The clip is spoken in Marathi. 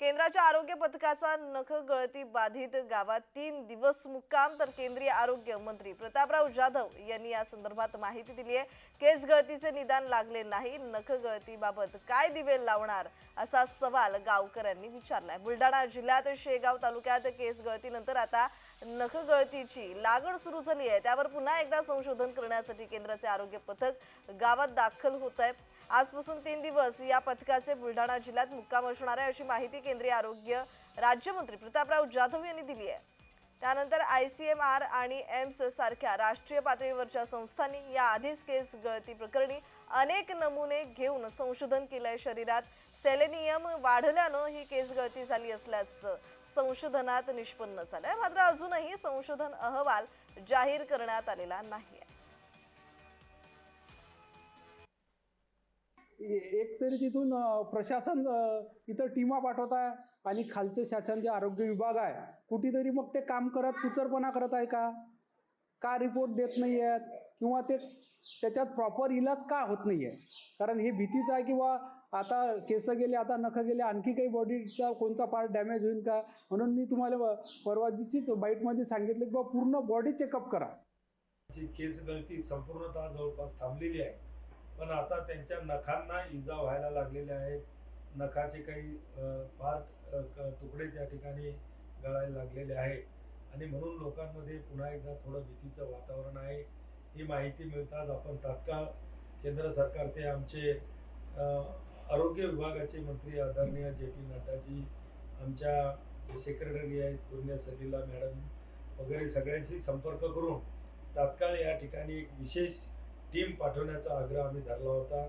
केंद्राच्या आरोग्य पथकाचा नख गळती बाधित गावात तीन दिवस मुक्काम तर केंद्रीय आरोग्य मंत्री प्रतापराव जाधव यांनी या संदर्भात माहिती दिली आहे. केस गळतीचे निदान लागले नाही नख गळतीबाबत काय दिवे लावणार असा सवाल गावकऱ्यांनी विचारलाय. बुलढाणा जिल्ह्यात शेगाव तालुक्यात केस गळतीनंतर आता नख गळतीची लागण सुरू झाली आहे. त्यावर पुन्हा एकदा संशोधन करण्यासाठी केंद्राचे आरोग्य पथक गावात दाखल होत आहे आजपासून तीन दिवस या पथकाचे बुलढाणा जिल्ह्यात मुक्काम असणार आहे अशी माहिती केंद्रीय आरोग्य राज्यमंत्री प्रतापराव जाधव यांनी दिली आहे. त्यानंतर आय सी एम आर आणि एम्स सारख्या राष्ट्रीय पातळीवरच्या संस्थांनी या आधीच केस गळती प्रकरणी अनेक नमुने घेऊन संशोधन केलंय शरीरात. सेलेनियम वाढल्यानं ही केस गळती झाली असल्याचं संशोधनात निष्पन्न झालंय. मात्र अजूनही संशोधन अहवाल जाहीर करण्यात आलेला नाही. एक तरी तिथून प्रशासन इथं टीमा पाठवत आहे आणि खालचे शासन जे आरोग्य विभाग आहे कुठेतरी मग ते काम करत कुचरपणा करत आहे का? का रिपोर्ट देत नाही आहेत किंवा ते त्याच्यात प्रॉपर इलाज का होत नाही आहे कारण हे भीतीच आहे किंवा आता केस गेले आता नखं गेले आणखी काही बॉडीचा कोणता पार्ट डॅमेज होईल का? म्हणून मी तुम्हाला परवा दिवशीच बाईटमध्ये सांगितलं की बा पूर्ण बॉडी चेकअप करा. जी केस गळती संपूर्णतः जवळपास थांबलेली आहे. पण आता त्यांच्या नखांना इजा व्हायला लागलेल्या आहेत. नखाचे काही पार्ट तुकडे त्या ठिकाणी गळायला लागलेले आहेत. आणि म्हणून लोकांमध्ये पुन्हा एकदा थोडं भीतीचं वातावरण आहे. ही माहिती मिळताच आपण तात्काळ केंद्र सरकार ते आमचे आरोग्य विभागाचे मंत्री आदरणीय जे पी नड्डाजी आमच्या जे सेक्रेटरी आहेत पुण्य सलीला मॅडम वगैरे सगळ्यांशी संपर्क करून तात्काळ या ठिकाणी एक विशेष टीम पाठवण्याचा आग्रह आम्ही धरला होता.